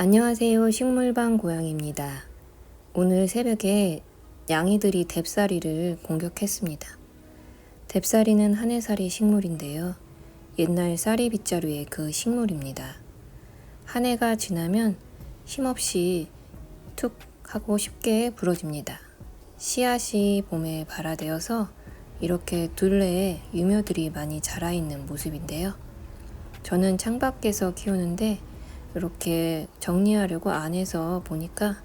안녕하세요. 식물방 고양입니다. 오늘 새벽에 양이들이 뎁사리를 공격했습니다. 뎁사리는 한해살이 식물인데요. 옛날 쌀이 빗자루의 그 식물입니다. 한 해가 지나면 힘없이 툭 하고 쉽게 부러집니다. 씨앗이 봄에 발아되어서 이렇게 둘레에 유묘들이 많이 자라 있는 모습인데요. 저는 창밖에서 키우는데 이렇게 정리하려고 안에서 보니까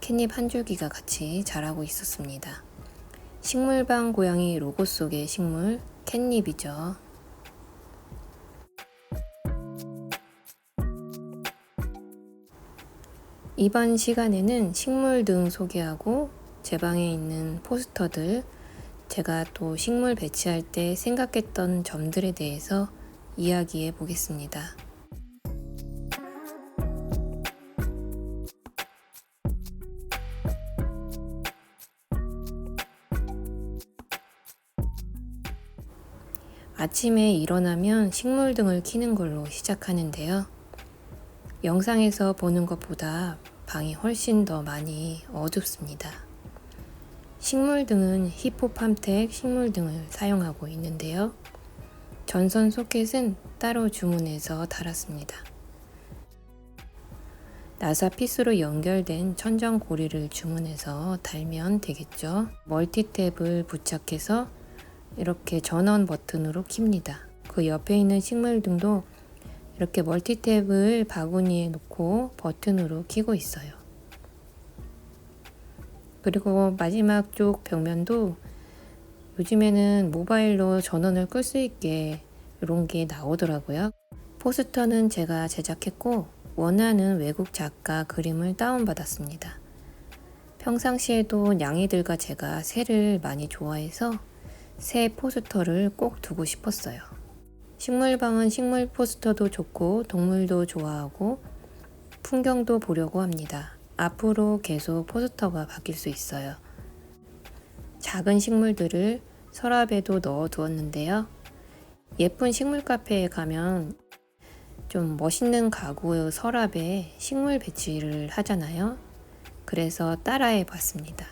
캣닙 한 줄기가 같이 자라고 있었습니다. 식물방 고양이 로고 속의 식물 캣닙이죠. 이번 시간에는 식물 등 소개하고 제 방에 있는 포스터들, 제가 또 식물 배치할 때 생각했던 점들에 대해서 이야기해 보겠습니다. 아침에 일어나면 식물 등을 키는 걸로 시작하는데요. 영상에서 보는 것보다 방이 훨씬 더 많이 어둡습니다. 식물 등은 히포팜텍 식물 등을 사용하고 있는데요. 전선 소켓은 따로 주문해서 달았습니다. 나사 피스로 연결된 천정 고리를 주문해서 달면 되겠죠. 멀티탭을 부착해서 이렇게 전원 버튼으로 킵니다. 그 옆에 있는 식물 등도 이렇게 멀티탭을 바구니에 놓고 버튼으로 키고 있어요. 그리고 마지막 쪽 벽면도 요즘에는 모바일로 전원을 끌 수 있게 이런 게 나오더라고요. 포스터는 제가 제작했고 원하는 외국 작가 그림을 다운받았습니다. 평상시에도 양이들과 제가 새를 많이 좋아해서 새 포스터를 꼭 두고 싶었어요. 식물방은 식물 포스터도 좋고 동물도 좋아하고 풍경도 보려고 합니다. 앞으로 계속 포스터가 바뀔 수 있어요. 작은 식물들을 서랍에도 넣어 두었는데요. 예쁜 식물 카페에 가면 좀 멋있는 가구 서랍에 식물 배치를 하잖아요. 그래서 따라해 봤습니다.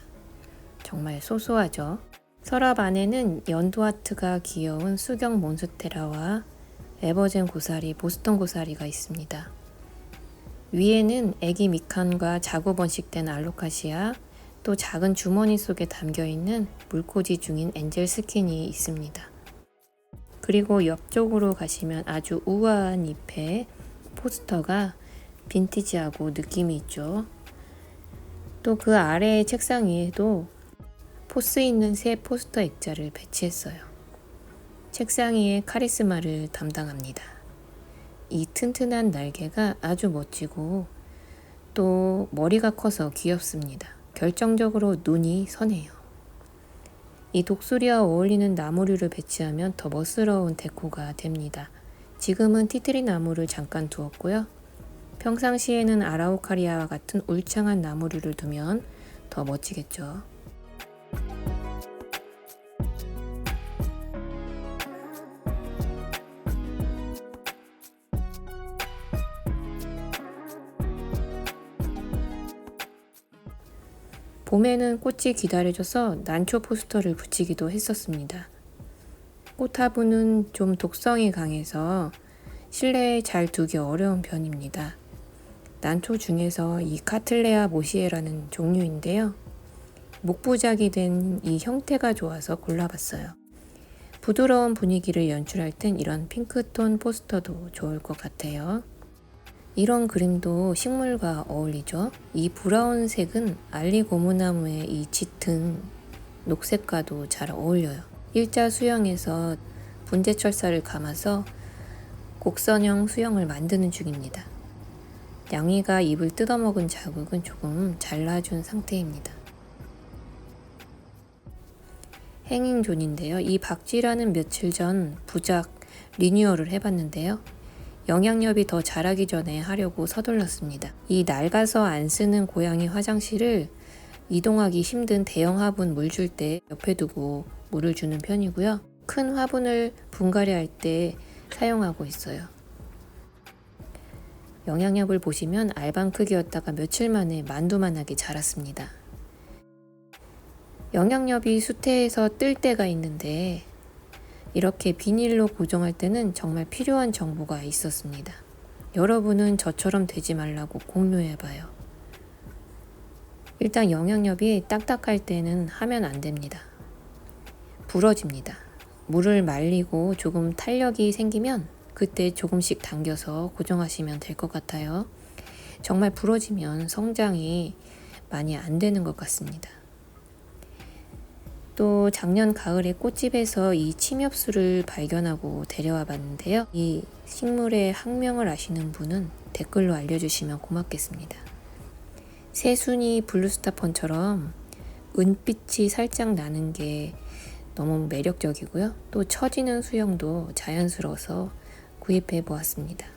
정말 소소하죠? 서랍 안에는 연두아트가 귀여운 수경 몬스테라와 에버젠 고사리, 보스턴 고사리가 있습니다. 위에는 애기 미칸과 자구 번식된 알로카시아, 또 작은 주머니 속에 담겨 있는 물꽂이 중인 엔젤 스킨이 있습니다. 그리고 옆쪽으로 가시면 아주 우아한 잎의 포스터가 빈티지하고 느낌이 있죠. 또 그 아래의 책상 위에도 포스 있는 새 포스터 액자를 배치했어요. 책상 위에 카리스마를 담당합니다. 이 튼튼한 날개가 아주 멋지고 또 머리가 커서 귀엽습니다. 결정적으로 눈이 선해요. 이 독수리와 어울리는 나무류를 배치하면 더 멋스러운 데코가 됩니다. 지금은 티트리 나무를 잠깐 두었고요. 평상시에는 아라우카리아와 같은 울창한 나무류를 두면 더 멋지겠죠. 봄에는 꽃이 기다려져서 난초 포스터를 붙이기도 했었습니다. 꽃화분은 좀 독성이 강해서 실내에 잘 두기 어려운 편입니다. 난초 중에서 이 카틀레아 모시에라는 종류인데요. 목부작이 된 이 형태가 좋아서 골라봤어요. 부드러운 분위기를 연출할 땐 이런 핑크톤 포스터도 좋을 것 같아요. 이런 그림도 식물과 어울리죠. 이 브라운색은 알리 고무나무의 이 짙은 녹색과도 잘 어울려요. 일자 수영에서 분재철사를 감아서 곡선형 수영을 만드는 중입니다. 양이가 입을 뜯어먹은 자국은 조금 잘라준 상태입니다. 행잉존인데요. 이 박쥐라는 며칠 전 부작 리뉴얼을 해봤는데요. 영양력이 더 자라기 전에 하려고 서둘렀습니다. 이 낡아서 안 쓰는 고양이 화장실을 이동하기 힘든 대형 화분 물 줄 때 옆에 두고 물을 주는 편이고요. 큰 화분을 분갈이 할 때 사용하고 있어요. 영향력을 보시면 알밤 크기였다가 며칠 만에 만두만하게 자랐습니다. 영향력이 수태에서 뜰 때가 있는데 이렇게 비닐로 고정할 때는 정말 필요한 정보가 있었습니다. 여러분은 저처럼 되지 말라고 공유해봐요. 일단 영향력이 딱딱할 때는 하면 안 됩니다. 부러집니다. 물을 말리고 조금 탄력이 생기면 그때 조금씩 당겨서 고정하시면 될 것 같아요. 정말 부러지면 성장이 많이 안 되는 것 같습니다. 또 작년 가을에 꽃집에서 이 침엽수를 발견하고 데려와 봤는데요. 이 식물의 학명을 아시는 분은 댓글로 알려주시면 고맙겠습니다. 새순이 블루스타펀처럼 은빛이 살짝 나는 게 너무 매력적이고요. 또 처지는 수영도 자연스러워서 구입해 보았습니다.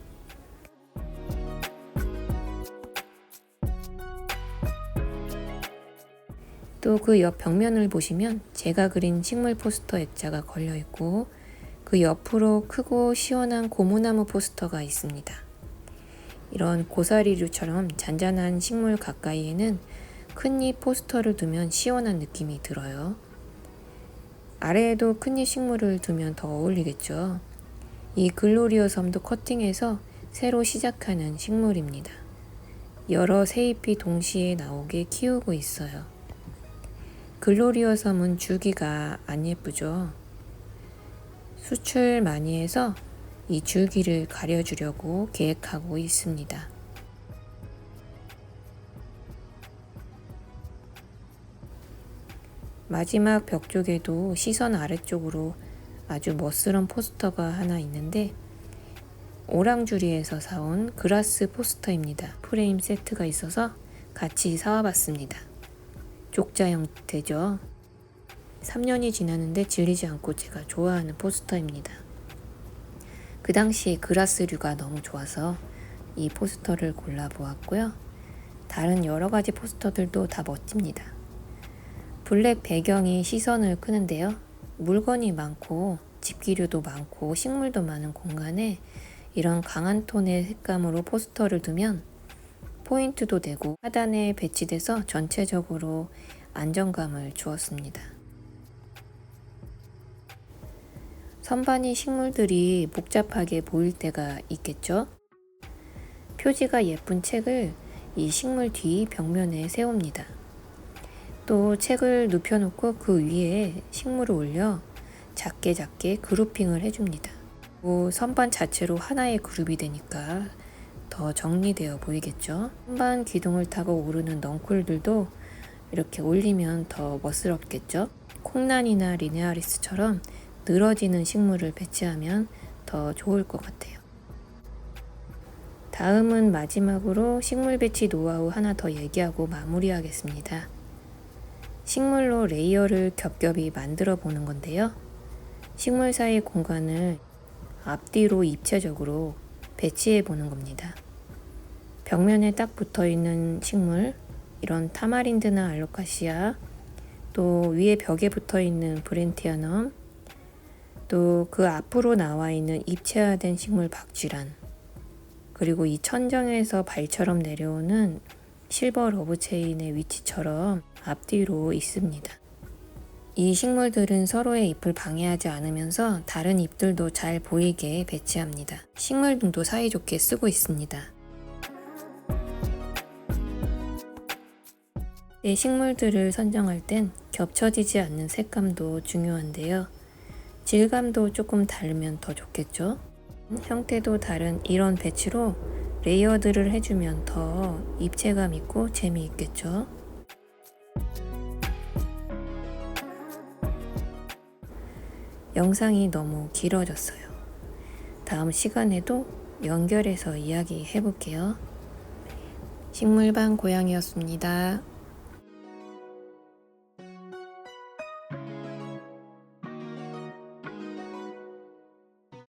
또 그 옆 벽면을 보시면 제가 그린 식물 포스터 액자가 걸려 있고 그 옆으로 크고 시원한 고무나무 포스터가 있습니다. 이런 고사리류처럼 잔잔한 식물 가까이에는 큰잎 포스터를 두면 시원한 느낌이 들어요. 아래에도 큰잎 식물을 두면 더 어울리겠죠. 이 글로리어 섬도 커팅해서 새로 시작하는 식물입니다. 여러 새잎이 동시에 나오게 키우고 있어요. 글로리어 섬은 줄기가 안 예쁘죠. 수출 많이 해서 이 줄기를 가려주려고 계획하고 있습니다. 마지막 벽 쪽에도 시선 아래쪽으로 아주 멋스런 포스터가 하나 있는데 오랑주리에서 사온 그라스 포스터입니다. 프레임 세트가 있어서 같이 사와봤습니다. 족자 형태죠. 3년이 지났는데 질리지 않고 제가 좋아하는 포스터입니다. 그 당시에 그라스류가 너무 좋아서 이 포스터를 골라보았고요. 다른 여러 가지 포스터들도 다 멋집니다. 블랙 배경이 시선을 끄는데요. 물건이 많고 집기류도 많고 식물도 많은 공간에 이런 강한 톤의 색감으로 포스터를 두면 포인트도 되고 하단에 배치돼서 전체적으로 안정감을 주었습니다. 선반이 식물들이 복잡하게 보일 때가 있겠죠? 표지가 예쁜 책을 이 식물 뒤 벽면에 세웁니다. 또 책을 눕혀놓고 그 위에 식물을 올려 작게 작게 그룹핑을 해줍니다. 뭐 선반 자체로 하나의 그룹이 되니까 더 정리되어 보이겠죠. 선반 기둥을 타고 오르는 넝쿨들도 이렇게 올리면 더 멋스럽겠죠. 콩란이나 리네아리스처럼 늘어지는 식물을 배치하면 더 좋을 것 같아요. 다음은 마지막으로 식물 배치 노하우 하나 더 얘기하고 마무리하겠습니다. 식물로 레이어를 겹겹이 만들어 보는 건데요. 식물 사이 공간을 앞뒤로 입체적으로 배치해 보는 겁니다. 벽면에 딱 붙어 있는 식물, 이런 타마린드나 알로카시아, 또 위에 벽에 붙어 있는 브렌티아넘, 또 그 앞으로 나와 있는 입체화된 식물 박쥐란, 그리고 이 천정에서 발처럼 내려오는 실버 러브체인의 위치처럼 앞뒤로 있습니다. 이 식물들은 서로의 잎을 방해하지 않으면서 다른 잎들도 잘 보이게 배치합니다. 식물 등도 사이좋게 쓰고 있습니다. 내 식물들을 선정할 땐 겹쳐지지 않는 색감도 중요한데요. 질감도 조금 다르면 더 좋겠죠? 형태도 다른 이런 배치로 레이어드를 해주면 더 입체감 있고 재미있겠죠? 영상이 너무 길어졌어요. 다음 시간에도 연결해서 이야기 해 볼게요. 식물방 고양이였습니다.